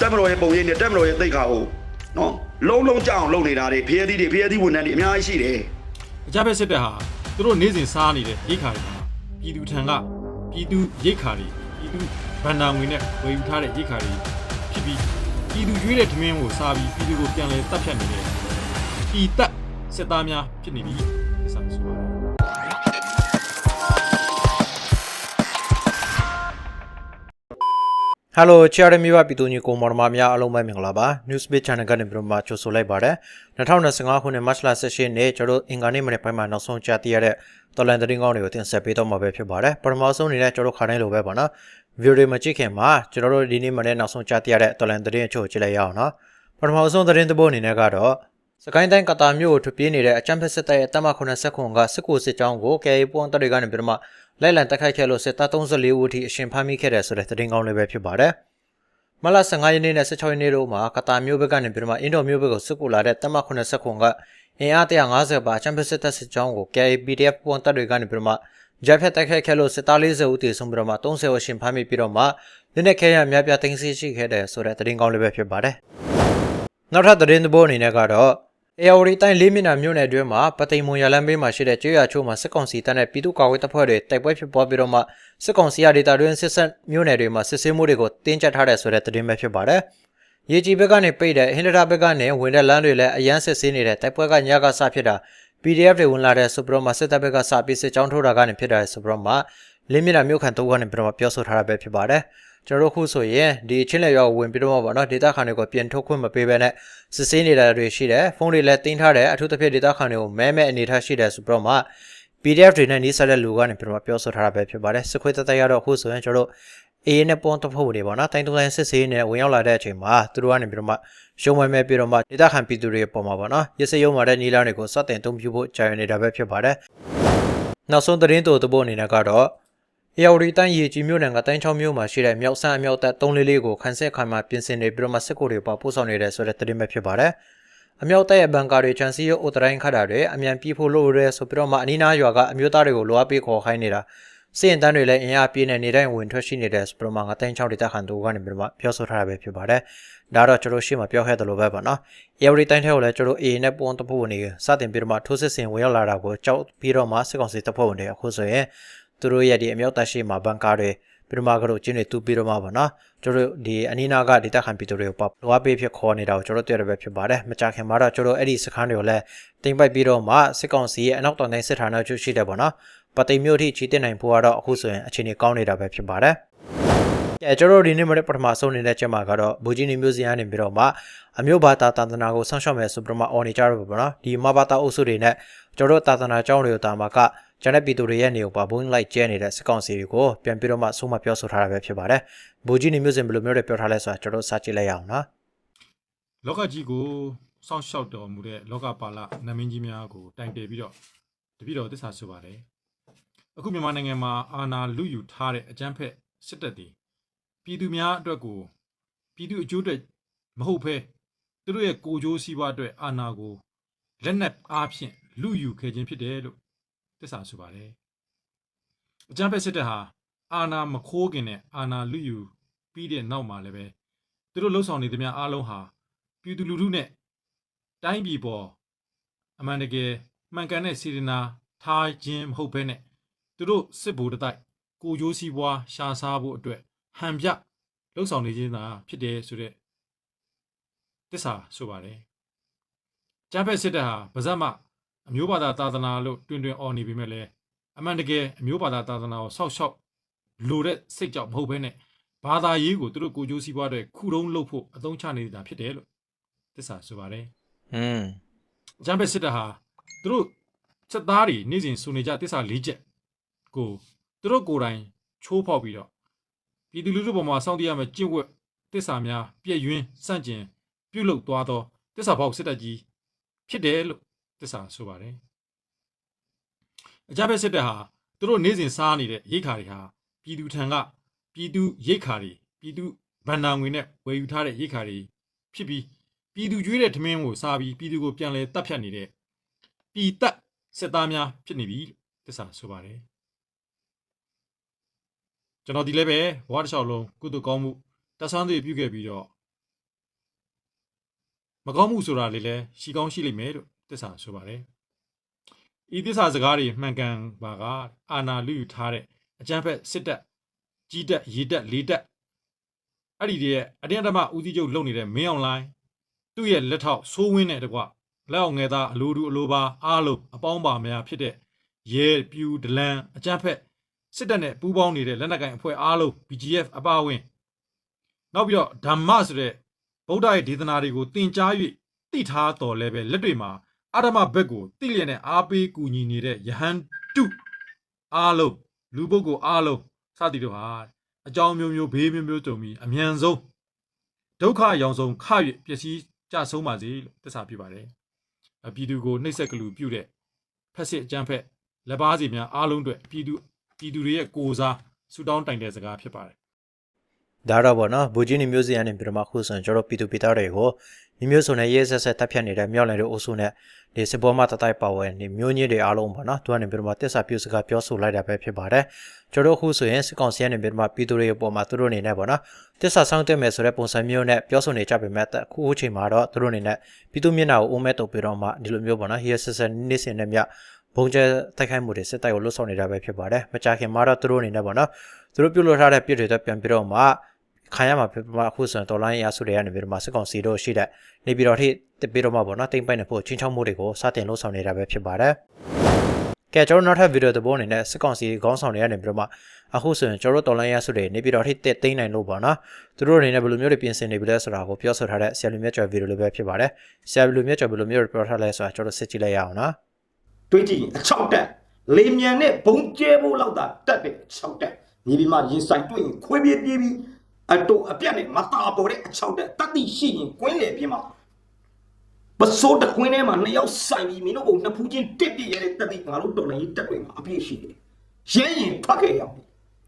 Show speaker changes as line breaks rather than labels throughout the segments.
တက်မတော်ရဲ့ပုံရိပ်နဲ့တက်မတော်ရဲ့သိက္ခာကိုနော်လုံးလုံးကြအောင်လုပ်နေတာတွေဖျဲသီးတွေဖျဲသီးဝန်ထမ်းတွေအများကြီးရှိတယ်
အကြမ်းဖက်စစ်တပ်ဟာသူတို့နေ့စဉ်စားနေတဲ့ရိတ်ခါတွေမှာပြည်သူထံကပြည်သူရိတ်ခါတွေပြည်သူဗန္ဒာငွေနဲ့ဝယ်ယူထားတဲ့ရိတ်ခါတွေဖြစ်ပြီးပြည်သူရွေးတဲ့ထမင်းကိုစားပြီးပြည်သူကိုပြန်လဲတပ်ဖြတ်နေတဲ့ပြည်တပ်စစ်သားများဖြစ်နေပြီ
ဟယ်လိုချာရမီပါပြည်သူညီကိုမော်ဒမာများအားလုံးပဲမင်္ဂလာပါ Newsbeat Channel ကနေပြီးတော့မှကြိုဆိုလိုက်ပါတယ်2025ခုနှစ်မတ်လ18ရက်နေ့ကျွန်တော်တို့အင်္ဂါနေ့မနေ့ပိုင်းမှာနောက်ဆုံးကြားသိရတဲ့တော်လန်သတင်းကောင်းတွေကိုတင်ဆက်ပေးတော့မှာပဲဖြစ်ပါတယ်ပထမဆုံးအနေနဲ့ကျွန်တော်တို့ခါတိုင်းလိုပဲပေါ့နော်ဗီဒီယိုတွေမကြည့်ခင်မှာကျွန်တော်တို့ဒီနေ့မနေ့နောက်ဆုံးကြားသိရတဲ့တော်လန်သတင်းအချို့ကိုကြည့်လိုက်ရအောင်နော်ပထမဆုံးသတင်းသဘောအနေနဲ့ကတော့စကိုင်းတိုင်းကတာမြို့ကိုထွက်ပြေးနေတဲ့အချမ်းဖက်စစ်တပ်ရဲ့တပ်မ89ခုကစစ်ကူစစ်ကြောင်းကို KA ပွန်တပ်တွေကနေပြီးတော့မှ လိုက်လံတိုက်ခိုက်ခဲ့လို့စစ်သား34ဦးအထိအရှင်ဖမ်းမိခဲ့တယ်ဆိုတဲ့သတင်းကောင်းလေးပဲဖြစ်ပါတယ်မလ15ရက်နေ့နဲ့16ရက်နေ့တို့မှာကတာမြို့ဘက်ကနေပြီးတော့မှအင်ဒိုမြို့ဘက်ကိုစစ်ကူလာတဲ့တပ်မ89ခုကအင်အား150ပါအချမ်းဖက်စစ်တပ်စစ်ကြောင်းကို KA PDF ပွန်တပ်တွေကနေပြီးတော့မှဂျက်ဖက်တိုက်ခိုက်ခဲ့လို့စစ်သား40ဦးတည်ဆုံးပြီးတော့မှ30ဦးအရှင်ဖမ်းမိပြီးတော့မှလက်နက်ခဲယမ်းများပြားသိမ်းဆည်းရှိခဲ့တယ်ဆိုတဲ့သတင်းကောင်းလေးပဲဖြစ်ပါတယ်နောက်ထပ်သတင်းသဘောအနေနဲ့ကတော့ အေယာဝတီတိုင်းလေးမျက်နှာမြို့နယ်အတွင်းမှာပသိမ်မွန်ရလန်းဘေးမှာရှိတဲ့ကျွေးရချိုးမှာစစ်ကောင်စီတပ်နဲ့ပြည်သူ့ကာကွယ်တပ်ဖွဲ့တွေတိုက်ပွဲဖြစ်ပွားပြီးတော့မှစစ်ကောင်စီရဒေတာတွင်စစ်ဆက်မြို့နယ်တွေမှာစစ်ဆေးမှုတွေကိုတင်းကျပ်ထားတဲ့ဆိုတဲ့သတင်းပဲဖြစ်ပါတယ်။ရေကြီးဘက်ကနေပိတ်တဲ့ဟင်ဒတာဘက်ကနေဝင်တဲ့လမ်းတွေလည်းအရန်စစ်ဆေးနေတဲ့တိုက်ပွဲကညကစဖြစ်တာ PDF တွေဝင်လာတဲ့ဆိုပြီးတော့မှစစ်တပ်ဘက်ကစပြီးစစ်ကြောင်းထိုးတာကနေဖြစ်တာဆိုပြီးတော့မှလေးမျက်နှာမြို့ခံတော့ကနေပြီးတော့မှပြောဆိုထားတာပဲဖြစ်ပါတယ်။ ကျွန်တော်တို့ခုဆိုရင်ဒီချင်းလက်ရောက်ဝင်ပြီးတော့ပေါ့နော်ဒေတာခန်တွေကိုပြင်ထုတ်ခွင့်မပေးဘဲနဲ့စစ်ဆေးနေတာတွေရှိတယ်ဖုန်းတွေလည်းတင်းထားတယ်အထူးသဖြင့်ဒေတာခန်တွေကိုမဲမဲအနေထားရှိတယ်ဆိုပြီးတော့မှ PDF တွေနဲ့နှီးစပ်တဲ့လူကနေပြီးတော့ပြောဆိုထားတာပဲဖြစ်ပါတယ်စစ်ခွေးတသက်ရတော့ခုဆိုရင်ကျွန်တော်တို့အေးနဲ့ပွန်တဖို့တွေပေါ့နော်တိုင်းတုံးတိုင်းစစ်ဆေးနေဝင်ရောက်လာတဲ့အချိန်မှာသူတို့ကနေပြီးတော့မှရုံမဲမဲပြီးတော့မှဒေတာခန်ပြည်သူတွေပေါ်မှာပေါ့နော်ရစ်စရုံမှာတဲ့နီလာတွေကိုစတင်တုံးပြဖို့ကြာရနေတာပဲဖြစ်ပါတယ်နောက်ဆုံးသတင်းတိုသဘောအနေနဲ့ကတော့ အေယာဝတီတိုင်းရေကြီးမြို့နယ်ကတိုင်းချောင်းမြို့မှာရှိတဲ့မြောက်ဆန်းအမြောက်တပ်344ကိုခန်းဆက်ခိုင်မှာပြင်ဆင်နေပြီးတော့မှစစ်ကိုတွေပေါ်ပို့ဆောင်နေတဲ့ဆိုတဲ့သတင်းပဲဖြစ်ပါတယ်။အမြောက်တပ်ရဲ့ဘန်ကာတွေချန်စီရုပ်အိုတတိုင်းခတ်တာတွေအမြန်ပြေးဖို့လိုရဲဆိုပြီးတော့မှအနီးနားရွာကအမျိုးသားတွေကိုလိုအပ်ပေးခေါ်ခိုင်းနေတာစည်ရင်တန်းတွေလည်းအင်အားပြည့်နေနေတိုင်းဝင်ထွက်ရှိနေတဲ့ဆိုပြီးတော့မှငတိုင်းချောင်းဒေသခံတို့ကနေပြီးတော့မှပြောဆိုထားတာပဲဖြစ်ပါတယ်။ဒါတော့ကျွန်တော်ရှေ့မှာပြောခဲ့သလိုပဲပေါ့နော်။အေယာဝတီတိုင်းထဲကိုလည်းကျွန်တော်အေနဲ့ပွန်တဖို့နေစတင်ပြီးတော့မှထိုးစစ်ဆင်ဝင်ရောက်လာတာကိုကြောက်ပြီးတော့မှစစ်ကောင်စီတပ်ဖွဲ့ဝင်တွေအခုဆိုရင် သူတို့ရဲ့ဒီအမြောက်တပ်ရှိမှာဘန်ကာတွေပြီးတော့မှကတော့ကျင်းတွေတူပြီးတော့မှပါနော်ကျွန်တော်တို့ဒီအနီးနားကဒေတာခံပြည်သူတွေကိုပေါ့လိုအပ်ပေးဖြစ်ခေါ်နေတာကိုကျွန်တော်တို့တွေ့ရပဲဖြစ်ပါတယ်မကြခင်မှာတော့ကျွန်တော်အဲ့ဒီစခန်းတွေကိုလည်းတင်ပိုက်ပြီးတော့မှစစ်ကောင်စီရဲ့အနောက်တောင်တိုင်းစစ်ဌာနချုပ်ရှိတယ်ပေါ့နော်ပသိမ်မြို့ထိချီးတင်နိုင်ဖို့ကတော့အခုဆိုရင်အခြေအနေကောင်းနေတာပဲဖြစ်ပါတယ်ကဲကျွန်တော်တို့ဒီနေ့မနေ့ပထမဆုံးနေတဲ့ချက်မှာကတော့ဘူဂျီနီမျိုးစီကနေပြီးတော့မှအမျိုးဘာသာတာသနာကိုဆောင်းရှောက်မယ်ဆိုပြီးတော့မှအော်နေကြတော့ပေါ့နော်ဒီမဘာသာအုပ်စုတွေနဲ့ကျွန်တော်တို့တာသနာကျောင်းတွေကိုတာမှာက ကျန်တဲ့ပြည်သူတွေရဲ့နေကိုပါဘုန်းလိုက်ကျဲနေတဲ့စစ်ကောင်စီတွေကိုပြန်ပြီးတော့မှဆုံးမပြောဆိုထားတာပဲဖြစ်ပါတယ်ဘူဂျီနီမျိုးစင်ဘယ်လိုမျိုးတွေပြောထားလဲဆိုတာကျွန်တော်တို့စကြည့်လိုက်ရအောင်နော်
လောကကြီးကိုစောင့်ရှောက်တော်မူတဲ့လောကပါလနတ်မင်းကြီးများကိုတိုင်တယ်ပြီးတော့တပည့်တော်သစ္စာဆိုပါတယ်အခုမြန်မာနိုင်ငံမှာအာဏာလုယူထားတဲ့အကြမ်းဖက်စစ်တပ်တွေပြည်သူများအတွက်ကိုပြည်သူအကျိုးအတွက်မဟုတ်ဘဲသူတို့ရဲ့ကိုယ်ကျိုးစီးပွားအတွက်အာဏာကိုလက်နက်အားဖြင့်လုယူခဲ့ခြင်းဖြစ်တယ်လို့ သစ္စာဆိုပါတယ်အကြမ်းဖက်စစ်တပ်ဟာအာဏာမခိုးခင်နဲ့အာဏာလုယူပြီးတဲ့နောက်မှာလည်းပဲသူတို့လှုပ်ဆောင်နေသမျှအားလုံးဟာပြည်သူလူထုနဲ့တိုင်းပြည်ပေါ်အမှန်တကယ်မှန်ကန်တဲ့စေတနာထားခြင်းမဟုတ်ဘဲနဲ့သူတို့စစ်ဗိုလ်တတိုက်ကိုကြိုးစည်းပွားရှာစားဖို့အတွက်ဟန်ပြလှုပ်ဆောင်နေခြင်းသာဖြစ်တယ်ဆိုတဲ့သစ္စာဆိုပါတယ်။ကျမ်းဖက်စစ်တပ်ဟာဗဇက်မ အမျိုးဘာသာသာသနာလို့တွင်တွင်អော်နေပေမဲ့လည်းအမှန်တကယ်အမျိုးဘာသာသာသနာကိုဆောက်ရှောက်လိုတဲ့စိတ်ကြောင့်မဟုတ်ဘဲနဲ့ဘာသာရေးကိုသူတို့ကိုကြိုးစည်းပွားတဲ့ခုတုံးလုပ်ဖို့အသုံးချနေတာဖြစ်တယ်လို့ သစ္စာဆိုပါတယ်
อืม
။ဂျမ်ဘက်စစ်တပ်ဟာသူတို့စက်သားတွေနေ့စဉ်စုနေကြသစ္စာ၄ချက်ကိုသူတို့ကိုယ်တိုင်ချိုးဖောက်ပြီးတော့ပြည်သူလူထုပေါ်မှာစောင့်တရားမဲ့ကြင့်ဝတ်သစ္စာများပြည့်ယွင်းစန့်ကျင်ပြုတ်လုသွားသောသစ္စာဖောက်စစ်တပ်ကြီးဖြစ်တယ်လို့ သစ္စာဆိုပါတယ်။အကြမ်းဖက်စစ်တပ်ဟာသူတို့နေ့စဉ်စားနေတဲ့ရိတ်ခါတွေဟာပြည်သူထံကပြည်သူရိတ်ခါတွေပြည်သူဗန္ဒာငွေနဲ့ဝယ်ယူထားတဲ့ရိတ်ခါတွေဖြစ်ပြီးပြည်သူကျွေးတဲ့ထမင်းကိုစားပြီးပြည်သူကိုပြန်လဲတပ်ဖြတ်နေတဲ့ပြည်တပ်စစ်သားများဖြစ်နေပြီလို့သစ္စာဆိုပါတယ်ကျွန်တော်ဒီလည်းပဲဘဝတစ်လျှောက်လုံးကုသကောင်းမှုတဆန်းတွေပြုခဲ့ပြီးတော့မကောင်းမှုဆိုတာလေးလည်းရှိကောင်းရှိလိမ့်မယ်လို့ သစ္စာဆိုပါတယ်ဤသစ္စာစကားတွေမှန်ကန်ပါကအာနာလူယူထားတဲ့အကြမ်းဖက်စစ်တပ်ကြီးတပ်ရေတပ်လေးတပ်အဲ့ဒီတည်းရဲ့အတင်းအဓမ္မဦးစီးချုပ်လုပ်နေတဲ့မင်းအောင်လိုင်းသူ့ရဲ့လက်ထောက်ဆိုးဝင်းတဲ့တကွလက်အောင်ငယ်သားအလိုတူအလိုပါအားလုံးအပေါင်းပါများဖြစ်တဲ့ရဲပြူဒလန်အကြမ်းဖက်စစ်တပ်နဲ့ပူးပေါင်းနေတဲ့လက်နက်ကိုင်အဖွဲ့အားလုံး BGF အပါအဝင်နောက်ပြီးတော့ဓမ္မဆိုတဲ့ဗုဒ္ဓရဲ့ဒေသနာတွေကိုသင်ကြား၍သိထားတော်လဲပဲလက်တွေမှာ အဓမ္မဘက်ကိုတိလျက်နဲ့အားပေးကူညီနေတဲ့ယဟန်တုအားလုံးလူပုဂ္ဂိုလ်အားလုံးစသည်တို့ဟာအကြောင်းမျိုးမျိုးဘေးမျိုးမျိုးကြုံပြီးအမြန်ဆုံးဒုက္ခရောင်ဆုံးခ၍ပျက်စီးကြဆုံးပါစေလို့သစ္စာပြုပါတယ်အပြည်သူကိုနှိပ်စက်ကလူပြုတဲ့ဖက်စစ်အကြမ်းဖက်လက်ပါစီများအားလုံးအတွက်ပြည်သူပြည်သူတွေရဲ့ကိုယ်စားဆူတောင်းတိုင်တဲ့စကားဖြစ်ပါတယ်
ဒါတော့ဗောနော်ဘူဂျီနီမျိုးစီကနေပြီးတော့မှခုဆိုရင်ကျွန်တော်ပီတူပီတာတွေကိုမိမျိုးစုံနဲ့ရေးဆက်ဆက်တပ်ဖြတ်နေတဲ့မြောက်လန်တို့အုပ်စုနဲ့ဒီစစ်ဘောမတတိုက်ပါဝင်ဒီမျိုးညစ်တွေအားလုံးပေါ့နော်သူကနေပြီးတော့မှတစ္ဆာပြုစကားပြောဆိုလိုက်တာပဲဖြစ်ပါတယ်ကျွန်တော်ခုဆိုရင်စစ်ကောင်စီကနေပြီးတော့မှပီတူတွေအပေါ်မှာသူတို့အနေနဲ့ပေါ့နော်တစ္ဆာဆောင်တက်မယ်ဆိုတဲ့ပုံစံမျိုးနဲ့ပြောဆိုနေကြပေမဲ့အခုအချိန်မှာတော့သူတို့အနေနဲ့ပီတူမျက်နှာကိုအုံးမဲ့တုပ်ပြီးတော့မှဒီလိုမျိုးပေါ့နော်ရေးဆက်ဆက်နေ့စဉ်နဲ့မြဘုံကျဲတိုက်ခိုက်မှုတွေစစ်တပ်ကိုလွတ်ဆောင်နေတာပဲဖြစ်ပါတယ်မကြခင်မှာတော့သူတို့အနေနဲ့ပေါ့နော်သူတို့ပြုလုပ်ထားတဲ့ပြစ်တွေတော့ပြန်ပြီးတော့မှ ခံရမှာဖြစ်မှာအခုဆိုရင်ဒေါ်လာရင်းအဆူတွေကနေပြီးတော့မှစစ်ကောင်စီတို့ရှိတဲ့နေပြည်တော်ထိတစ်ပြီးတော့မှပေါ့နော်တိမ့်ပိုက်နေဖို့ချင်းချောင်းမှုတွေကိုစတင်လှုပ်ဆောင်နေတာပဲဖြစ်ပါတယ်။ကဲကျွန်တော်နောက်ထပ်ဗီဒီယိုတစ်ပုဒ်အနေနဲ့စစ်ကောင်စီခေါင်းဆောင်တွေကနေပြီးတော့မှအခုဆိုရင်ကျွန်တော်တို့ဒေါ်လာရင်းအဆူတွေနေပြည်တော်ထိတက်သိမ်းနိုင်လို့ပေါ့နော်။သူတို့အနေနဲ့ဘယ်လိုမျိုးတွေပြင်ဆင်နေပြီလဲဆိုတာကိုပြောဆိုထားတဲ့ဆရာလူမြတ်ကျော်ဗီဒီယိုလေးပဲဖြစ်ပါတယ်။ဆရာလူမြတ်ကျော်ဘယ်လိုမျိုးတွေပြောထားလဲဆိုတာကျွန်တော်စစ်ကြည့်လိုက်ရအောင်နော်။
တွေးကြည့်ရင်အချောက်တက်လေမြန်နဲ့ဘုံကျဲဖို့လောက်သာတက်တဲ့အချောက်တက်မြေပြင်မှာရင်ဆိုင်တွေ့ရင်ခွေးပြေးပြေးပြီး အတူအပြက်နဲ့မတာပေါ်တဲ့အချောက်တက်တတိရှိရင်ကွင်းလေပြင်းမှာပစိုးတခွင်းထဲမှာနှစ်ယောက်ဆိုင်ပြီးမင်းတို့ကနှစ်ဖူးချင်းတစ်ပြည့်ရတဲ့တတိငါတို့တော်လည်းတက်တွေမှာအပြည့်ရှိတယ်ရဲရင်ဖတ်ခဲ့ရအောင်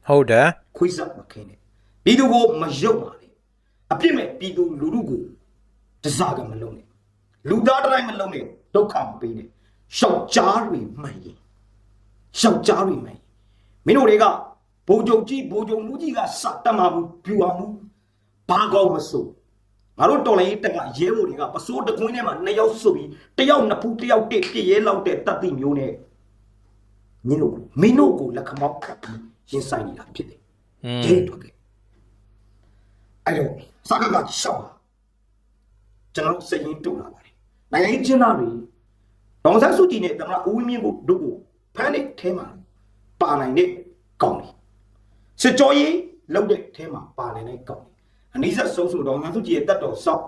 ဟုတ်တယ်
ခွေးစားမခင်းနဲ့ပြည်သူကိုမယုံပါနဲ့အပြစ်မဲ့ပြည်သူလူထုကိုတစားကမလုံးနဲ့လူသားတိုင်းမလုံးနဲ့ဒုက္ခမပေးနဲ့ရှောက်ကြားတွေမှန်ရင်ရှောက်ကြားတွေမှန်ရင်မင်းတို့တွေက ဘိုးချုပ်ကြီးဘိုးချုပ်မူကြီးကစတတ်မှာဘူးပြူအောင်ဘူးဘာကောင်းမစိုးငါတို့တော်လိုင်းတက်ကရဲဘော်တွေကပစိုးတကွင်းထဲမှာနှစ်ယောက်စုပ်ပြီးတစ်ယောက်နှစ်ဖူးတစ်ယောက်တစ်ပြည့်ရဲလောက်တဲ့တတ်သိမျိုးနဲ့မင်းတို့မင်းတို့ကိုလက်ခမောက်ကပ်ပြီးရင်ဆိုင်နေတာဖြစ်တယ်
อืม
ကျင်းထွက်ခဲ့အဲ့တော့စကားကရှောက်လာကျွန်တော်တို့စရင်တူလာပါတယ်နိုင်ငံရေးကျင်းသားတွေဒေါန်ဆန်းစုကြည်နဲ့တမန်ဦးဝင်းမြင့်ကိုတို့ကိုဖမ်းတဲ့အဲမှာပါနိုင်တဲ့ကောင်းတယ် စစ်ကြောရေးလောက်တဲ့အဲမှာပါနိုင်တဲ့ကောင်းတယ်အနည်းဆက်ဆုံးဆိုဒေါန်ဆန်းစုကြည်ရဲ့တက်တော်ဆောက်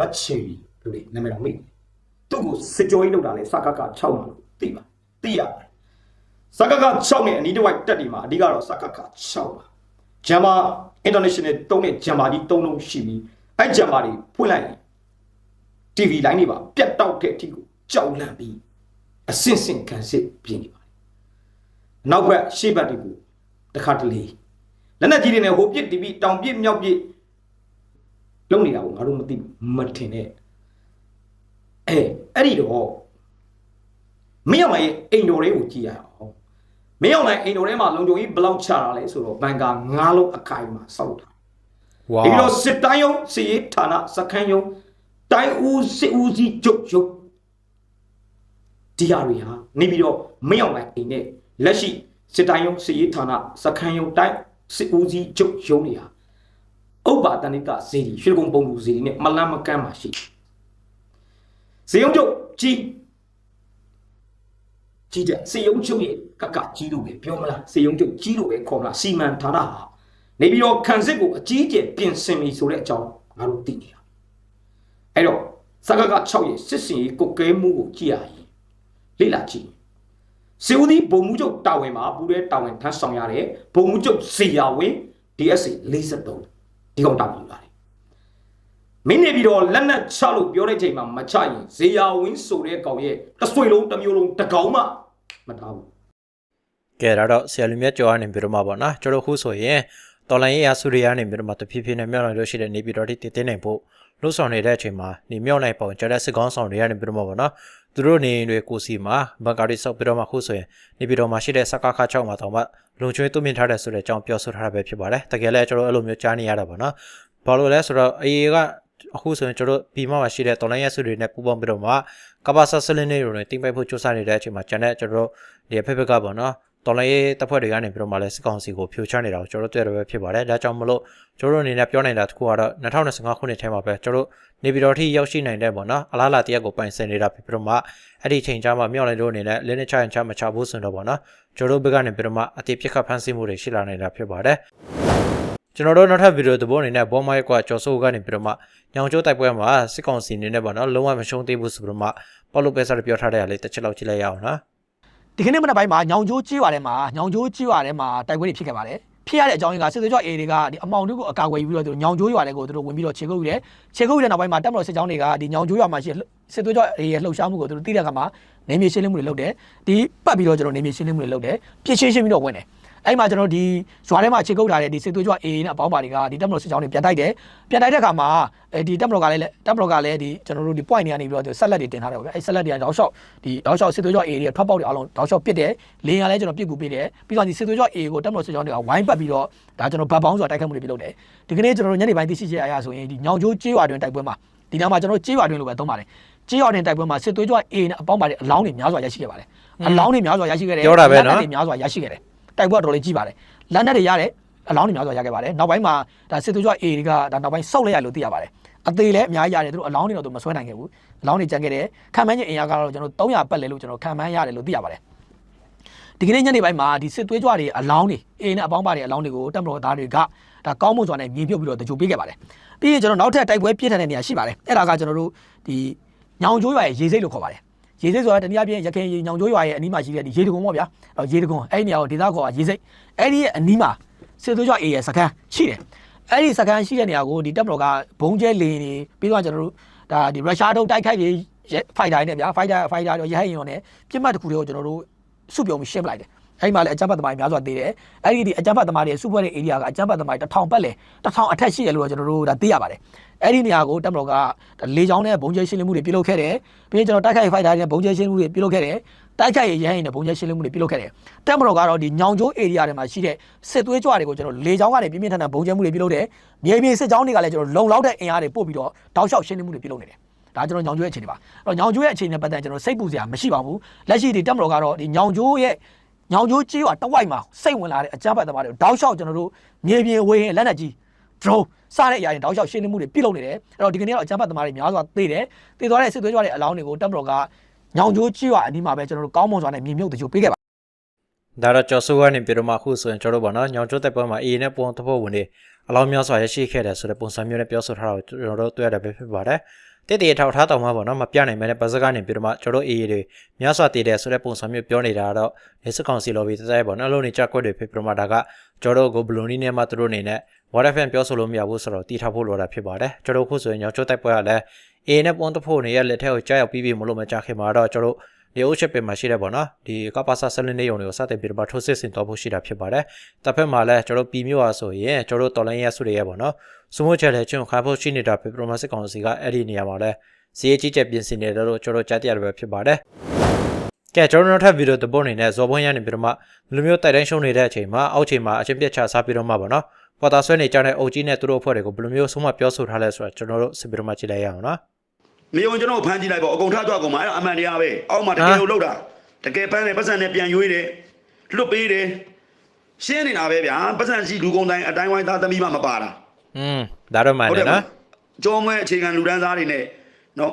မချီလူတွေနာမည်တော်မိတ်သူ့ကိုစစ်ကြောရေးလောက်တာလဲစကားက6မှာလို့သိပါသိရပါတယ်စကားက6နဲ့အနီးတစ်ဝိုက်တက်ဒီမှာအဓိကတော့စကားက6ပါဂျမ်မာ international တုံးတဲ့ဂျမ်မာကြီးတုံးလုံးရှိပြီးအဲ့ဂျမ်မာတွေဖွင့်လိုက်ရင် TV လိုင်းတွေပါပြတ်တောက်တဲ့အထိကိုကြောက်လန့်ပြီးအစင်စင်ခံစစ်ပြင်းနေပါတယ်။နောက်ဘက်ရှေ့ဘက်တွေကို တခါတလေလက်နက်ကြီးတွေနဲ့ဟိုပြစ်တီးပြီးတောင်ပြစ်မြောက်ပြစ်လုံနေတာကိုငါတို့မသိဘူးမထင်နဲ့အဲအဲ့ဒီတော့မင်းအောင်ရဲ့အိမ်တော်တွေကိုကြည့်ရအောင်မင်းအောင်နိုင်အိမ်တော်ထဲမှာလုံခြုံရေးဘယ်လောက်ချတာလဲဆိုတော့ဘန်ကာ၅လုံးအခိုင်မှာစောက်တာ
ဝါ
ဒီလိုစစ်တိုင်းရုံးစီရေးဌာနစခန်းရုံးတိုင်းဦးစစ်ဦးစီးချုပ်ရုံးဒီဟာတွေဟာနေပြီးတော့မင်းအောင်နိုင်အိမ်နဲ့လက်ရှိ စစ်တိုင်းရုံးစီရေးဌာနစခန်းရုံးတိုင်းစစ်ဦးစီးချုပ်ရုံးတွေဟာဥပ္ပါတဏိကဇေဒီရွှေကုံပုံလူဇေဒီနဲ့မလန်းမကန်းမှာရှိတယ်ဇေယုံချုပ်ကြီးကြီးတဲ့စေယုံချုပ်ရဲ့ကကကြီးလို့ပဲပြောမလားစေယုံချုပ်ကြီးလို့ပဲခေါ်မလားစီမံထားတာဟာနေပြီးတော့ခံစစ်ကိုအကြီးကျယ်ပြင်ဆင်ပြီဆိုတဲ့အကြောင်းငါတို့သိနေတာအဲ့တော့စကက6ရဲ့စစ်စင်ရေးကုတ်ကဲမှုကိုကြည့်ရရင်လေ့လာကြည့် စေဦးဒီဘုံမှုချုပ်တာဝန်မှာပူတဲ့တာဝန်ထမ်းဆောင်ရတဲ့ဘုံမှုချုပ်စီယာဝင် DSA 43ဒီကောင်တာဝန်ယူပါတယ်မင်းနေပြီးတော့လက်နက်ချလို့ပြောတဲ့ချိန်မှာမချရင်ဇေယာဝင်းဆိုတဲ့ကောင်ရဲ့တစ်ဆွေလုံးတစ်မျိုးလုံးတစ်ကောင်မှမထားဘူး
ကဲဒါတော့ဆရာလူမြတ်ကျော်ကနေပြီးတော့မှပေါ့နော်ကျွန်တော်ခုဆိုရင် တော်လိုင်းရေးအဆူတွေကနေပြီးတော့မှတဖြည်းဖြည်းနဲ့မြောက်နိုင်လို့ရှိတဲ့နေပြည်တော်ထိတည်တင်းနိုင်ဖို့လှုပ်ဆောင်နေတဲ့အချိန်မှာနေမြောက်နိုင်ပုံကျတဲ့စစ်ကောင်းဆောင်တွေကနေပြီးတော့မှပေါ့နော်သူတို့နေအိမ်တွေကိုစီမှာဘန်ကာရီဆောက်ပြီးတော့မှခုဆိုရင်နေပြည်တော်မှာရှိတဲ့စကခ6မှာတော့မှလုံချွေးသွင်းမြင်ထားတဲ့ဆိုတဲ့အကြောင်းပြောဆိုထားတာပဲဖြစ်ပါတယ်တကယ်လည်းကျွန်တော်အဲ့လိုမျိုးကြားနေရတာပေါ့နော်ဘာလို့လဲဆိုတော့အေးကအခုဆိုရင်ကျွန်တော်တို့ပြီးမှမှာရှိတဲ့တော်လိုင်းရက်စုတွေနဲ့ပူးပေါင်းပြီးတော့မှကဘာဆာဆလင်းနေတွေနဲ့တင်ပိုက်ဖို့စူးစမ်းနေတဲ့အချိန်မှာကျွန်တော်ကျွန်တော်တို့ဒီဖက်ဖက်ကပေါ့နော် တော်လိုင်းရဲ့တပ်ဖွဲ့တွေကနေပြီးတော့မှလည်းစစ်ကောင်စီကိုဖြိုချနေတာကိုကျွန်တော်တို့တွေ့ရပဲဖြစ်ပါတယ်ဒါကြောင့်မလို့ကျွန်တော်တို့အနေနဲ့ပြောနိုင်တာတစ်ခုကတော့2025ခုနှစ်ထဲမှာပဲကျွန်တော်တို့နေပြည်တော်ထိရောက်ရှိနိုင်တဲ့ပေါ့နော်အလားလာတရက်ကိုပိုင်ဆင်နေတာဖြစ်ပြီးတော့မှအဲ့ဒီချိန်ကြားမှာမြောက်လိုက်တို့အနေနဲ့လင်းနေချရင်ချမချဘူးဆိုတော့ပေါ့နော်ကျွန်တော်တို့ဘက်ကနေပြီးတော့မှအတိပြစ်ခတ်ဖန်ဆီးမှုတွေရှိလာနေတာဖြစ်ပါတယ်ကျွန်တော်တို့နောက်ထပ်ဗီဒီယိုသဘောအနေနဲ့ဘောမိုက်ကကျော်စိုးကနေပြီးတော့မှညောင်ကျိုးတိုက်ပွဲမှာစစ်ကောင်စီအနေနဲ့ပေါ့နော်လုံးဝမရှုံးသေးဘူးဆိုပြီးတော့မှပေါလုပဲစားပြောထားတဲ့အလေးတစ်ချက်လောက်ကြည့်လိုက်ရအောင်နော်
ဒီကနေ့မနက်ပိုင်းမှာညောင်ကျိုးကြီးရွာထဲမှာညောင်ကျိုးကြီးရွာထဲမှာတိုက်ပွဲတွေဖြစ်ခဲ့ပါတယ်ဖြစ်ရတဲ့အကြောင်းရင်းကစစ်သွေးကြွအေတွေကဒီအမောင်တို့ကိုအကာအကွယ်ယူပြီးတော့သူတို့ညောင်ကျိုးရွာတွေကိုသူတို့ဝင်ပြီးတော့ခြေကုပ်ယူတယ်ခြေကုပ်ယူတဲ့နောက်ပိုင်းမှာတပ်မတော်စစ်ကြောင်းတွေကဒီညောင်ကျိုးရွာမှာရှိစစ်သွေးကြွအေရဲ့လှုပ်ရှားမှုကိုသူတို့သိတဲ့အခါမှာနေမြေရှင်းလင်းမှုတွေလုပ်တယ်ဒီပတ်ပြီးတော့ကျွန်တော်နေမြေရှင်းလင်းမှုတွေလုပ်တယ်ပြစ်ရှင်းရှင်းပြီးတော့ဝင်တယ် အဲ့မှာကျွန်တော်ဒီဇွာထဲမှာခြေကုပ်ထားတဲ့ဒီစစ်သွေးကြွအေနဲ့အပေါင်းပါတွေကဒီတပ်မတော်စစ်ကြောင်းတွေပြန်တိုက်တယ်ပြန်တိုက်တဲ့အခါမှာအဲဒီတပ်မတော်ကလည်းတပ်မတော်ကလည်းဒီကျွန်တော်တို့ဒီ point တွေကနေပြီးတော့ဆက်လက်တွေတင်ထားတယ်ပေါ့ဗျအဲ့ဆက်လက်တွေကတောက်လျှောက်ဒီတောက်လျှောက်စစ်သွေးကြွအေတွေထွက်ပေါက်တွေအားလုံးတောက်လျှောက်ပစ်တယ်လင်းရလဲကျွန်တော်ပြစ်ကူပေးတယ်ပြီးတော့ဒီစစ်သွေးကြွအေကိုတပ်မတော်စစ်ကြောင်းတွေကဝိုင်းပတ်ပြီးတော့ဒါကျွန်တော်ဗတ်ပေါင်းဆိုတာတိုက်ခတ်မှုတွေပြုလုပ်တယ်ဒီကနေ့ကျွန်တော်တို့ညနေပိုင်းသိရှိချက်အရဆိုရင်ဒီညောင်ကျိုးကြေးရွာတွင်တိုက်ပွဲမှာဒီနားမှာကျွန်တော်တို့ကြေးရွာတွင်လို့ပဲသုံးပါတယ်ကြေးရွာတွင်တိုက်ပွဲမှာစစ်သွေးကြွအေနဲ့အပေါင်းပါတဲ့အလောင်းတွေများစွာရရှိခဲ့ပါတယ်အလောင်းတွေများစွာရရှိခဲ့တယ်
ပြောတာပဲနော်
လက်နက်တွေများစွာရရှိခဲ့တယ် တိုက်ပွဲတော်တော်လေးကြီးပါတယ်လက်နက်တွေရတယ်အလောင်းတွေများစွာရခဲ့ပါတယ်နောက်ပိုင်းမှာဒါစစ်သွေးကြွအေတွေကဒါနောက်ပိုင်းစောက်လိုက်ရလို့သိရပါတယ်အသေးလည်းအများကြီးရတယ်သူတို့အလောင်းတွေတော့သူမဆွဲနိုင်ခဲ့ဘူးအလောင်းတွေကျန်ခဲ့တယ်ခံမှန်းခြင်းအင်အားကတော့ကျွန်တော်300ပတ်လဲလို့ကျွန်တော်ခံမှန်းရတယ်လို့သိရပါတယ်ဒီကနေ့ညနေပိုင်းမှာဒီစစ်သွေးကြွတွေအလောင်းတွေအေနဲ့အပေါင်းပါတွေအလောင်းတွေကိုတပ်မတော်သားတွေကဒါကောင်းမွန်စွာနဲ့မြင်ပြုတ်ပြီးတော့တကြိုပေးခဲ့ပါတယ်ပြီးရင်ကျွန်တော်နောက်ထပ်တိုက်ပွဲပြစ်ထန်တဲ့နေရာရှိပါတယ်အဲ့ဒါကကျွန်တော်တို့ဒီညောင်ကျိုးရွာရဲ့ရေစိတ်လို့ခေါ်ပါတယ် ရေစိတ်ဆိုတာတနည်းအားဖြင့်ရခိုင်ရေညောင်ကျိုးရွာရဲ့အနီးမှာရှိတဲ့ဒီရေတကုံပေါ့ဗျာအဲ့ရေတကုံအဲ့ဒီနေရာကိုဒေသခေါ်တာရေစိတ်အဲ့ဒီရဲ့အနီးမှာစစ်သွေးကြွအေရဲ့စခန်းရှိတယ်အဲ့ဒီစခန်းရှိတဲ့နေရာကိုဒီတပ်မတော်ကဘုံကျဲလေနေပြီးတော့ကျွန်တော်တို့ဒါဒီရုရှားတို့တိုက်ခိုက်တွေဖိုက်တာနဲ့ဗျာဖိုက်တာဖိုက်တာတော့ရဟရင်ရောနဲ့ပြစ်မှတ်တစ်ခုတည်းကိုကျွန်တော်တို့စုပြုံပြီးရှင်းပလိုက်တယ် အဲ့ဒီမှာလည်းအကြမ်းဖက်သမားတွေများစွာသေးတယ်အဲ့ဒီဒီအကြမ်းဖက်သမားတွေစုဖွဲ့တဲ့ area ကအကြမ်းဖက်သမားတွေတစ်ထောင်ပတ်လေတစ်ထောင်အထက်ရှိတယ်လို့တော့ကျွန်တော်တို့ဒါသိရပါတယ်အဲ့ဒီနေရာကိုတပ်မတော်ကလေချောင်းနဲ့ဘုံကျဲရှင်းလင်းမှုတွေပြုလုပ်ခဲ့တယ်ပြီးရင်ကျွန်တော်တိုက်ခိုက်ဖိုက်တာတွေနဲ့ဘုံကျဲရှင်းလင်းမှုတွေပြုလုပ်ခဲ့တယ်တိုက်ခိုက်ရဟရင်နဲ့ဘုံကျဲရှင်းလင်းမှုတွေပြုလုပ်ခဲ့တယ်တပ်မတော်ကတော့ဒီညောင်ကျိုး area တွေမှာရှိတဲ့စစ်သွေးကြွတွေကိုကျွန်တော်လေချောင်းကနေပြင်းပြင်းထန်ထန်ဘုံကျဲမှုတွေပြုလုပ်တယ်မြေပြင်စစ်ကြောင်းတွေကလည်းကျွန်တော်လုံလောက်တဲ့အင်အားတွေပို့ပြီးတော့တောက်လျှောက်ရှင်းလင်းမှုတွေပြုလုပ်နေတယ်ဒါကျွန်တော်ညောင်ကျိုးရဲ့အခြေအနေပါအဲ့တော့ညောင်ကျိုးရဲ့အခြေအနေနဲ့ပတ်သက်ကျွန်တော်စိတ်ပူစရာမရှိပါဘူးလက်ရှိဒီတပ်မတော်ကတော့ဒီညောင်ကျိုးရဲ့ ညောင်ကျိုးကြီးကတဝိုက်မှာစိတ်ဝင်လာတဲ့အကြမ်းဖက်သမားတွေတောက်လျှောက်ကျွန်တော်တို့မြေပြင်ဝေးရင်လက်နက်ကြီး drone စတဲ့အရာတွေတောက်လျှောက်ရှင်းလင်းမှုတွေပြုလုပ်နေတယ်အဲ့တော့ဒီကနေ့တော့အကြမ်းဖက်သမားတွေများစွာသေတယ်သေသွားတဲ့စစ်သွေးကြွတဲ့အလောင်းတွေကိုတပ်မတော်ကညောင်ကျိုးကြီးကအနီးမှာပဲကျွန်တော်တို့ကောင်းမွန်စွာနဲ့မြေမြုပ်တကြိုပေးခဲ့ပါ
ဒါတော့ကျော်စိုးကနေပြီးတော့မှအခုဆိုရင်ကျွန်တော်တို့ပေါ့နော်ညောင်ကျိုးတိုက်ပွဲမှာအေးနဲ့ပုံတဖို့ဝင်နေအလောင်းများစွာရရှိခဲ့တယ်ဆိုတဲ့ပုံစံမျိုးနဲ့ပြောဆိုထားတာကိုကျွန်တော်တို့တွေ့ရတာပဲဖြစ်ပါတယ် တည်တည်ထောက်ထားတော်မှာပေါ့နော်မပြနိုင်မဲနဲ့ပါစကနေပြီးတော့မှကျွန်တော်တို့အေးတွေများစွာတည်တယ်ဆိုတဲ့ပုံစံမျိုးပြောနေတာတော့ဒီစကောင်စီလော်ဘီတစိုက်ပေါ့နော်အလုံးနေကြကွက်တွေဖြစ်ပြီးတော့မှဒါကကျွန်တော်တို့ကိုဘလူးနီနဲ့မှသူတို့အနေနဲ့ water fan ပြောဆိုလို့မရဘူးဆိုတော့တည်ထားဖို့လိုတာဖြစ်ပါတယ်ကျွန်တော်တို့ခုဆိုရင်ညောင်ကျိုးတိုက်ပွဲကလည်းအေးနဲ့ပုံတဖို့နေရလက်ထက်ကိုကြားရောက်ပြီးပြီမလို့မကြခင်မှာတော့ကျွန်တော်တို့ ဒီအုပ်ချက်ပင်မှာရှိတဲ့ပေါ့နော်ဒီကပ္ပစာဆလင်းနေုံတွေကိုစတင်ပြီးတော့ထိုးစစ်ဆင်တော့ဖို့ရှိတာဖြစ်ပါတယ်။တစ်ဖက်မှာလည်းကျွန်တော်တို့ပြည်မျိုးအားဆိုရင်ကျွန်တော်တို့တော်လိုင်းရဲဆုတွေရဲပေါ့နော်။စမိုးချက်လည်းကျွန်တော်ခါဖို့ရှိနေတာဖြစ်ပရိုမစစ်ကောင်စီကအဲ့ဒီနေရာမှာလည်းစီရေးကြီးချက်ပြင်ဆင်နေတယ်လို့ကျွန်တော်ကြားသိရတယ်ပဲဖြစ်ပါတယ်။ကဲကျွန်တော်တို့နောက်ထပ်ဗီဒီယိုတစ်ပုတ်အနေနဲ့ဇော်ပွင့်ရနေပြီးတော့မှလူမျိုးတိုက်တိုင်းရှုံးနေတဲ့အချိန်မှာအောက်ချိန်မှာအချင်းပြတ်ချစားပြီးတော့မှပေါ့နော်။ပေါ်တာဆွဲနေကြတဲ့အုပ်ကြီးနဲ့သူတို့အဖွဲ့တွေကိုဘယ်လိုမျိုးဆုံးမပြောဆိုထားလဲဆိုတော့ကျွန်တော်တို့စစ်ပြီးတော့မှကြည့်လိုက်ရအောင်နော်။
နေုံကျွန်တော်ဖမ်းကြည့်လိုက်ပေါ့အကုန်ထကြွကုန်မှာအဲ့ဒါအမှန်တရားပဲအောက်မှာတကယ်လို့လောက်တာတကယ်ပန်းတယ်ပတ်စံနဲ့ပြန်ရွေးတယ်လွတ်ပေးတယ်ရှင်းနေတာပဲဗျာပတ်စံရှိလူကုန်တိုင်းအတိုင်းဝိုင်းသားသမီးမှမပါတာ
อืมဒါတော့မှန်တယ်နော်
ကြောမွဲအခြေခံလူဒန်းသားတွေနဲ့နော်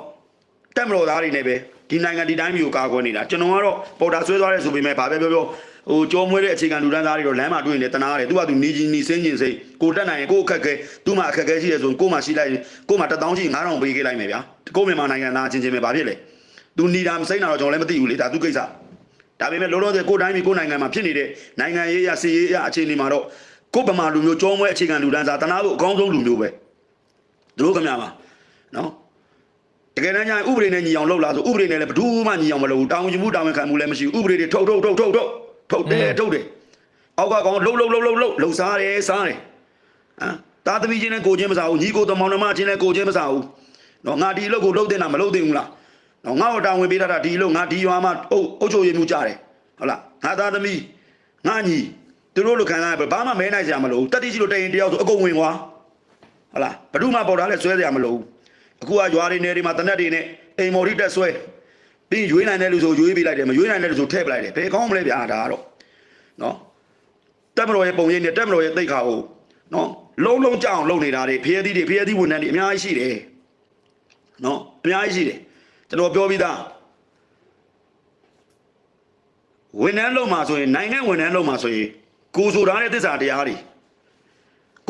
တက်မတော်သားတွေနဲ့ပဲဒီနိုင်ငံဒီတိုင်းမျိုးကာကွယ်နေတာကျွန်တော်ကတော့ပေါ်တာဆွဲသွားတယ်ဆိုပေမဲ့ဗာပဲပြောပြောဟိုကြောမွဲတဲ့အခြေခံလူဒန်းသားတွေတော့လမ်းမှာတွေ့နေတယ်တနာတယ်သူကသူနေချင်းနေစင်းချင်းစိတ်ကိုတက်နိုင်ရင်ကိုအခက်ခဲသူ့မှာအခက်ခဲရှိရဆိုရင်ကိုမှရှိလိုက်ကိုမှ1000ရှိ9000ပေးခဲ့လိုက်မယ်ဗျာ ကိုမြန်မာနိုင်ငံသားချင်းချင်းပဲဗာဖြစ်လေသူနေတာမစိမ့်တာတော့ကျွန်တော်လည်းမသိဘူးလေဒါသူကိစ္စဒါပေမဲ့လောလောဆယ်ကိုတိုင်းပြည်ကိုနိုင်ငံမှာဖြစ်နေတဲ့နိုင်ငံရေးရစီရေးရအခြေအနေမှာတော့ကိုဗမာလူမျိုးကြောမွဲအခြေခံလူဒန်းသားတနာဖို့အကောင်းဆုံးလူမျိုးပဲသူတို့ခင်ဗျာပါနော်တကယ်တမ်းကျရင်ဥပဒေနဲ့ညီအောင်လုပ်လာဆိုဥပဒေနဲ့လည်းဘယ်သူမှညီအောင်မလုပ်ဘူးတာဝန်ယူမှုတာဝန်ခံမှုလည်းမရှိဘူးဥပဒေတွေထုတ်ထုတ်ထုတ်ထုတ်ထုတ်ထုတ်တယ်ထုတ်တယ်အောက်ကကောင်လှုပ်လှုပ်လှုပ်လှုပ်လှုပ်လှုပ်စားတယ်စားတယ်ဟမ်တာသမီချင်းနဲ့ကိုချင်းမစားဘူးညီကိုတမောင်နှမချင်းနဲ့ကိုချင်းမစားဘူး နော်ငါဒီအလုပ်ကိုလုပ်တဲ့နာမလုပ်သင့်ဘူးလားနော်ငါ့ကိုတာဝန်ပေးထားတာဒီအလုပ်ငါဒီရွာမှာအုပ်အုပ်ချုပ်ရမှုကြတယ်ဟုတ်လားငါသားသမီးငါညီသူတို့လိုခံစားရဘာမှမဲနိုင်စရာမလိုဘူးတက်တိရှိလို့တရင်တယောက်ဆိုအကုန်ဝင်သွားဟုတ်လားဘ누구မှပေါ်တာလဲဆွဲစရာမလိုဘူးအခုကရွာတွေနယ်တွေမှာတနက်တွေနဲ့အိမ်မော်ရီတက်ဆွဲပြီးရွေးနိုင်တဲ့လူဆိုရွေးပေးလိုက်တယ်မရွေးနိုင်တဲ့လူဆိုထည့်ပလိုက်တယ်ဘယ်ကောင်းမလဲဗျာဒါကတော့နော်တက်မတော်ရဲ့ပုံရိပ်နဲ့တက်မတော်ရဲ့သိက္ခာကိုနော်လုံးလုံးကြအောင်လုပ်နေတာတွေဖျဲသီးတွေဖျဲသီးဝန်ထမ်းတွေအများကြီးရှိတယ် နော်အများကြီးရှိတယ်ကျွန်တော်ပြောပြီးသားဝန်ထမ်းလုပ်မှာဆိုရင်နိုင်ငံဝန်ထမ်းလုပ်မှာဆိုရင်ကိုယ်ဆိုထားတဲ့သစ္စာတရားတွေ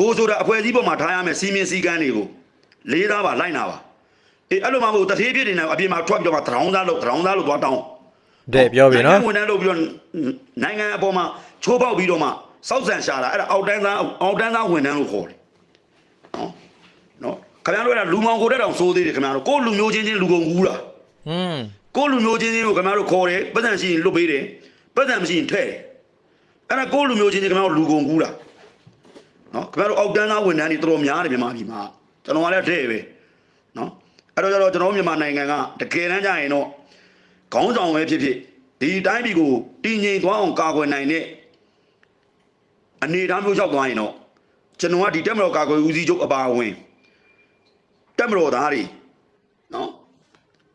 ကိုယ်ဆိုတာအဖွဲ့အစည်းပေါ်မှာထားရမယ်စီမင်းစည်းကမ်းတွေကိုလေးသားပါလိုက်နာပါအေးအဲ့လိုမှမဟုတ်တထေးဖြစ်နေတယ်အပြင်မှာထွက်ပြီးတော့မှတရောင်းသားလို့တရောင်းသားလို့သွားတောင်း
တဲ့ပြောပြီနော်
နိုင်ငံဝန်ထမ်းလုပ်ပြီးတော့နိုင်ငံအပေါ်မှာချိုးပေါက်ပြီးတော့မှစောက်ဆန်ရှာတာအဲ့ဒါအောက်တန်းသားအောက်တန်းသားဝန်ထမ်းလို့ခေါ်တယ်နော်နော် ခင်ဗျားတို့ကလူမောင်ကိုတက်တောင်စိုးသေးတယ်ခင်ဗျားတို့ကိုယ့်လူမျိုးချင်းချင်းလူကုန်ကူးတာ
อืม
ကိုယ့်လူမျိုးချင်းချင်းကိုခင်ဗျားတို့ခေါ်တယ်ပတ်စံရှိရင်လွတ်ပေးတယ်ပတ်စံမရှိရင်ထည့်တယ်အဲ့ဒါကိုယ့်လူမျိုးချင်းချင်းခင်ဗျားတို့လူကုန်ကူးတာနော်ခင်ဗျားတို့အောက်တန်းသားဝန်ထမ်းတွေတော်တော်များတယ်မြန်မာပြည်မှာကျွန်တော်ကလည်းထည့်ပဲနော်အဲ့တော့ကျတော့ကျွန်တော်မြန်မာနိုင်ငံကတကယ်တမ်းကျရင်တော့ခေါင်းဆောင်ပဲဖြစ်ဖြစ်ဒီတိုင်းပြည်ကိုတည်ငြိမ်သွားအောင်ကာကွယ်နိုင်တဲ့အနေအထားမျိုးရောက်သွားရင်တော့ကျွန်တော်ကဒီတက်မတော်ကာကွယ်ဦးစီးချုပ်အပါအဝင် တက်မတော်သားတွေနော်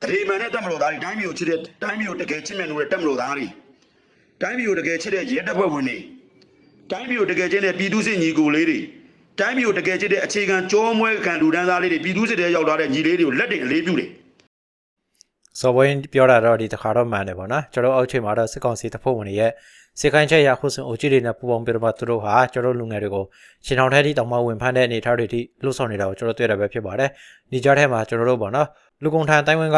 တရေမှန်တဲ့တက်မတော်သားတွေတိုင်းပြည်ကိုချစ်တဲ့တိုင်းပြည်ကိုတကယ်ချစ်မြတ်လို့တဲ့တက်မတော်သားတွေတိုင်းပြည်ကိုတကယ်ချစ်တဲ့ရဲတပ်ဖွဲ့ဝင်တွေတိုင်းပြည်ကိုတကယ်ချစ်တဲ့ပြည်သူစစ်ညီကိုလေးတွေတိုင်းပြည်ကိုတကယ်ချစ်တဲ့အခြေခံကြောမွဲခံလူဒန်းသားလေးတွေပြည်သူစစ်တွေရောက်လာတဲ့ညီလေးတွေကိုလက်တင်အလေးပြုတယ်
စော်ဘွင်းပြောတာတော့ဒီတစ်ခါတော့မှန်တယ်ပေါ့နော်ကျွန်တော်အောက်ချိန်မှာတော့စစ်ကောင်စီတပ်ဖွဲ့ဝင်တွေရဲ့စေခိုင်းချက်ရခုစင်အိုကြီးတွေနဲ့ပူပေါင်းပြတော့မှသူတို့ဟာကျွန်တော်လူငယ်တွေကိုရှင်ထောင်ထဲထိတောင်မှဝင်ဖမ်းတဲ့အနေအထားတွေထိလှုပ်ဆောင်နေတာကိုကျွန်တော်တွေ့ရပဲဖြစ်ပါတယ်ဒီကြားထဲမှာကျွန်တော်တို့ပေါ့နော်လူကုန်ထန်တိုင်းဝင်းက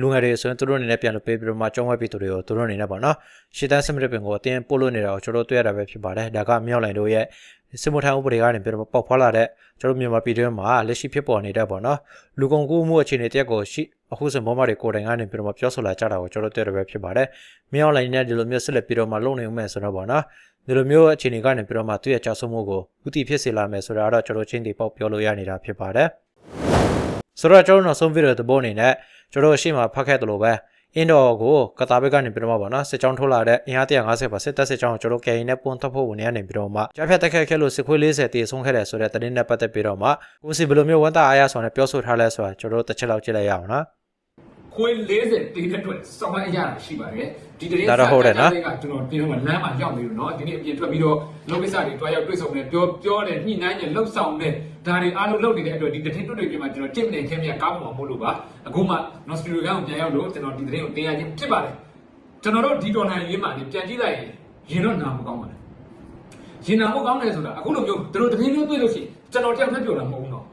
လူငယ်တွေဆိုရင်သူတို့အနေနဲ့ပြန်လို့ပေးပြီးတော့မှကြောင်းဝဲပြီးသူတွေကိုသူတို့အနေနဲ့ပေါ့နော်ရှေ့တန်းစမရပင်ကိုအတင်းပို့လို့နေတာကိုကျွန်တော်တွေ့ရတာပဲဖြစ်ပါတယ်ဒါကမြောက်လိုင်တို့ရဲ့ စစ်မှုထမ်းဥပဒေကနေပြီးတော့ပေါက်ဖွာလာတဲ့ကျွန်တော်မြန်မာပြည်တွင်းမှာလက်ရှိဖြစ်ပေါ်နေတဲ့ပေါ့နော်လူကုန်ကူးမှုအခြေအနေတရက်ကိုရှိအခုစမောမတွေကိုယ်တိုင်ကနေပြီးတော့မှပြောဆိုလာကြတာကိုကျွန်တော်တွေ့ရပဲဖြစ်ပါတယ်မြောက်လိုင်နဲ့ဒီလိုမျိုးဆက်လက်ပြီးတော့မှလုံနေဦးမယ်ဆိုတော့ပေါ့နော်ဒီလိုမျိုးအခြေအနေကနေပြီးတော့မှသူ့ရဲ့ကြောက်ဆုံးမှုကိုဥတီဖြစ်စေလာမယ်ဆိုတာတော့ကျွန်တော်ချင်းတီပေါက်ပြောလို့ရနေတာဖြစ်ပါတယ်ဆိုတော့ကျွန်တော်နောက်ဆုံးဗီဒီယိုသဘောအနေနဲ့ကျွန်တော်ရှေ့မှာဖတ်ခဲ့သလိုပဲ အင်းတော်ကိုကတာဘက်ကနေပြီးတော့မှပေါ့နော်စစ်ကြောင်းထိုးလာတဲ့အင်အား150ပါစစ်တပ်စစ်ကြောင်းကိုကျွန်တော်ကယ်ရင်နဲ့ပွန်ထပ်ဖို့ဝင်နေနေပြီးတော့မှကြားဖြတ်တက်ခက်ခဲလို့စစ်ခွေး40တည်ဆုံးခဲ့တယ်ဆိုတဲ့သတင်းနဲ့ပတ်သက်ပြီးတော့မှကိုစီဘယ်လိုမျိုးဝန်တာအားရဆောင်နဲ့ပြောဆိုထားလဲဆိုတာကျွန်တော်တို့တစ်ချက်လောက်ကြည့်လိုက်ရအောင်နော်
ခွေး40တင်းတဲ့အတွက်စောင်းအရရှိပါတယ်ဒီတရင်
ဒါတော့ဟုတ်တယ်နော်
ကကျွန်တော်တင်းတော့လမ်းမှာရောက်နေလို့နော်ဒီနေ့အပြင်ထွက်ပြီးတော့လောကိစ္စတွေတွားရောက်တွေ့ဆုံနေပြောပြောတယ်ညှိနှိုင်းတယ်လှုပ်ဆောင်တယ် ဒါတွေအားလုံးလုပ်နေတဲ့အတွက်ဒီတရင်တွေ့တွေ့ပြင်မှာကျွန်တော်ကြည့်မနေခင်ဗျာကောင်းမှာမို့လို့ပါအခုမှနော်စတူဒီယိုကောင်ပြန်ရောက်လို့ကျွန်တော်ဒီတရင်ကိုတင်ရခြင်းဖြစ်ပါတယ်ကျွန်တော်တို့ဒီတော်နိုင်ရေးမှာနေပြန်ကြည့်လိုက်ရင်ရင်တော့နာမကောင်းပါနဲ့ရင်နာမကောင်းတယ်ဆိုတာအခုလိုမျိုးတို့တရင်မျိုးတွေ့လို့ရှိရင်ကျွန်တော်တယောက်တည်းပြောတာမဟုတ်ဘူးနော်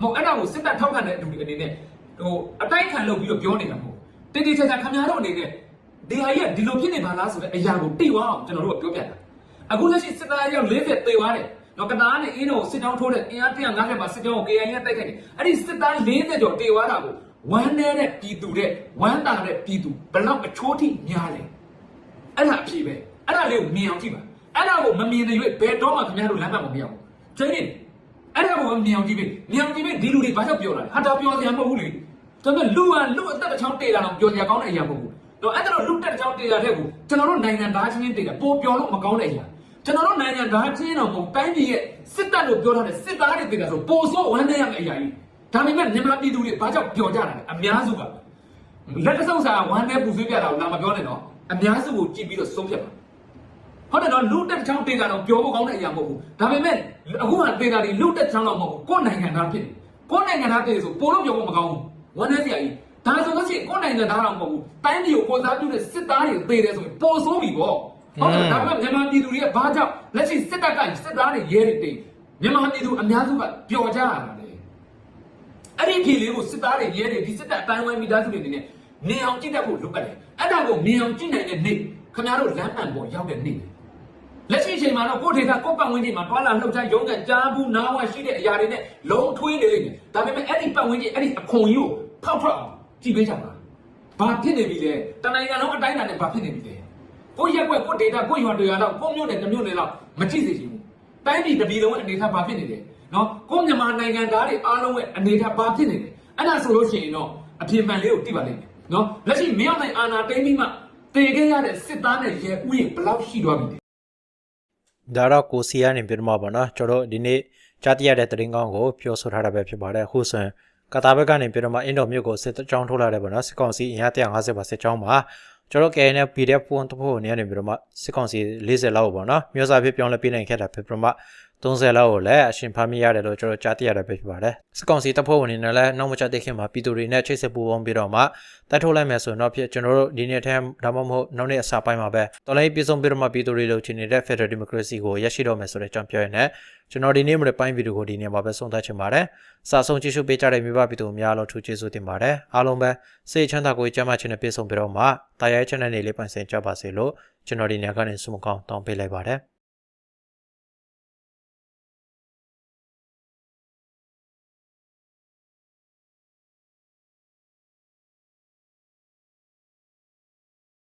မဟုတ်အဲ့ဒါကိုစစ်တပ်ထောက်ခံတဲ့လူတွေအနေနဲ့ဟိုအတိုက်ခံလုပ်ပြီးတော့ပြောနေတာမဟုတ်တိတိကျကျခင်ဗျားတို့အနေနဲ့ဒီဟာကြီးကဒီလိုဖြစ်နေပါလားဆိုတဲ့အရာကိုတိသွားအောင်ကျွန်တော်တို့ကပြောပြတာအခုလက်ရှိစစ်သားရောက်40သေသွားတယ် တော့ကနားနဲ့အင်းတော်စစ်တောင်းထိုးတဲ့အင်အား150မှာစစ်တောင်းကို KIA နဲ့တိုက်ခိုက်တယ်အဲ့ဒီစစ်သား40ကျော်တေသွားတာကိုဝမ်းနေတဲ့ပြည်သူတဲ့ဝမ်းတာတဲ့ပြည်သူဘလောက်အချိုးထိများလဲအဲ့ဒါအဖြစ်ပဲအဲ့ဒါလေးကိုမြင်အောင်ကြည့်ပါအဲ့ဒါကိုမမြင်တဲ့ရွေးဘယ်တော့မှခင်ဗျားတို့လမ်းမမမြင်အောင်ချိန်နေအဲ့ဒါကိုမြောင်ကြည့်ပြီမြောင်ကြည့်ပြီဒီလူတွေဘာကြောင့်ပြောလာလဲဟာတာပြောစရာမဟုတ်ဘူးလေဒါပေမဲ့လူကလူအသက်တစ်ချောင်းတေးလာတော့ပြောစရာကောင်းတဲ့အရာမဟုတ်ဘူးတော့အဲ့ဒါတော့လူတက်တစ်ချောင်းတေးလာတဲ့ကိုကျွန်တော်တို့နိုင်ငံသားချင်းတေးတာပိုပြောလို့မကောင်းတဲ့အရာ ကျွန်တော်တို့နိုင်ငံသားချင်းတော့မဟုတ်တိုင်းပြည်ရဲ့စစ်တပ်လို့ပြောထားတဲ့စစ်သားတွေတေးတာဆိုပိုဆိုးဝမ်းနေရမယ့်အရာကြီးဒါပေမဲ့မြန်မာပြည်သူတွေဘာကြောင့်ပြောကြတာလဲအများစုကလက်တဆုံစာဝမ်းနေပူဆွေးပြတာကိုလာမပြောနဲ့တော့အများစုကိုကြည့်ပြီးတော့ဆုံးဖြတ်ပါဟုတ်တယ်နော်လူတက်ချောင်းတေးတာတော့ပြောဖို့ကောင်းတဲ့အရာမဟုတ်ဘူးဒါပေမဲ့အခုကတေးတာတွေလူတက်ချောင်းတော့မဟုတ်ဘူးကိုယ်နိုင်ငံသားဖြစ်တယ်ကိုယ်နိုင်ငံသားတည်းဆိုပိုလို့ပြောဖို့မကောင်းဘူးဝမ်းနေစရာကြီးဒါဆိုလို့ရှိရင်ကိုယ်နိုင်ငံသားတော့မဟုတ်ဘူးတိုင်းပြည်ကိုကိုယ်စားပြုတဲ့စစ်သားတွေတေးတယ်ဆိုရင်ပိုဆိုးပြီပေါ့ ဟုတ်တယ်ဒါပေမဲ့မြန်မာပြည်သူတွေကဘာကြောင့်လက်ရှိစစ်တပ်ကစစ်သားတွေရဲတွေတေးမြန်မာပြည်သူအများစုကပျော်ကြရတာလေအဲ့ဒီဖြေလေးကိုစစ်သားတွေရဲတွေဒီစစ်တပ်အတိုင်းဝိုင်းမိသားစုတွေအနေနဲ့နေအောင်ကြည့်တတ်ဖို့လုပ်ရတယ်အဲ့ဒါကိုမြင်အောင်ကြည့်နိုင်တဲ့နေ့ခင်ဗျားတို့လမ်းမှန်ပေါ်ရောက်တဲ့နေ့လက်ရှိအချိန်မှာတော့ကိုယ့်ဒေသကိုယ့်ပတ်ဝန်းကျင်မှာတွာလာလှုပ်ရှားရုံးကန်ကြားဘူးနားဝရှိတဲ့အရာတွေနဲ့လုံးထွေးနေလိမ့်မယ်ဒါပေမဲ့အဲ့ဒီပတ်ဝန်းကျင်အဲ့ဒီအခွန်ကြီးကိုဖောက်ထွက်အောင်ကြည့်ပေးကြပါဘာဖြစ်နေပြီလဲတနိုင်ငံလုံးအတိုင်းအတာနဲ့ဘာဖြစ်နေပြီလဲ ကိုယ့်ရက်ွက်ကိုယ့်ဒေသကိုယ့်ရွာတွေရွာတော့ကိုယ့်မြို့နယ်တစ်မြို့နယ်တော့မကြည့်စေချင်ဘူးတိုင်းပြည်တစ်ပြည်လုံးရဲ့အနေအထားဘာဖြစ်နေလဲနော်ကိုယ့်မြန်မာနိုင်ငံသားတွေအားလုံးရဲ့အနေအထားဘာဖြစ်နေလဲအဲ့ဒါဆိုလို့ရှိရင်တော့အပြင်းပန်လေးကိုသိပါလိမ့်မယ်နော်လက်ရှိမင်းအောင်နိုင်အာနာတိမ့်ပြီးမှတည်ခဲ့ရတဲ့စစ်သားနဲ့ရဲဥယျာဉ်ဘယ်လောက်ရှိသွားပြီလဲ
ဒါတော့ကိုစီကနေပြတော့မှာပေါ့နော်ကျွန်တော်တို့ဒီနေ့ကြားသိရတဲ့သတင်းကောင်းကိုပြောဆိုထားတာပဲဖြစ်ပါတယ်အခုဆိုရင်ကာတာဘက်ကနေပြီးတော့မှအင်ဒိုမြို့ကိုစစ်ကြောင်းထိုးလာတယ်ပေါ့နော်စစ်ကောင်စီအင်အား150ပါစစ်ကြောင်းမှာ ကျွန်တော် KNL PDF ပွန်တဖို့နေနေပြီးတော့မှစစ်ကောင်စီ40လောက်ပေါ့နော်မျိုးစားဖြစ်ပြောင်းလဲပြနိုင်ခဲ့တာဖြစ်ပြီးတော့မှ 30လောက်ကိုလည်းအရှင်ဖမ်းမိရတယ်လို့ကျွန်တော်ကြားသိရတာပဲဖြစ်ပါတယ်စစ်ကောင်စီတပ်ဖွဲ့ဝင်တွေနဲ့လည်းနောက်မကျတဲ့ခင်မှာပြည်သူတွေနဲ့ချိတ်ဆက်ပူးပေါင်းပြီးတော့မှတတ်ထုတ်လိုက်မယ်ဆိုရင်တော့ဖြစ်ကျွန်တော်တို့ဒီနေ့ထဲဒါမှမဟုတ်နောက်နေ့အစာပိုင်းမှာပဲတော်လိုင်းပြည်စုံပြီးတော့မှပြည်သူတွေလိုချင်နေတဲ့ Federal Democracy ကိုရရှိတော့မယ်ဆိုတဲ့အကြောင်းပြောရင်းကျွန်တော်ဒီနေ့မနေ့ပိုင်းဗီဒီယိုကိုဒီနေ့မှာပဲဆုံးသတ်ချင်ပါတယ်စာဆုံးကြည့်ရှုပေးကြတဲ့မိဘပြည်သူများလို့ထူးကျေးဇူးတင်ပါတယ်အားလုံးပဲစိတ်ချမ်းသာကိုယ်ကျမ်းမာခြင်းနဲ့ပြည့်စုံပြီးတော့မှတာယာ channel လေးလေးပိုင်ဆိုင်ကြပါစေလို့ကျွန်တော်ဒီနေ့ကနေဆုမကောင်းတောင်းပေးလိုက်ပါတယ်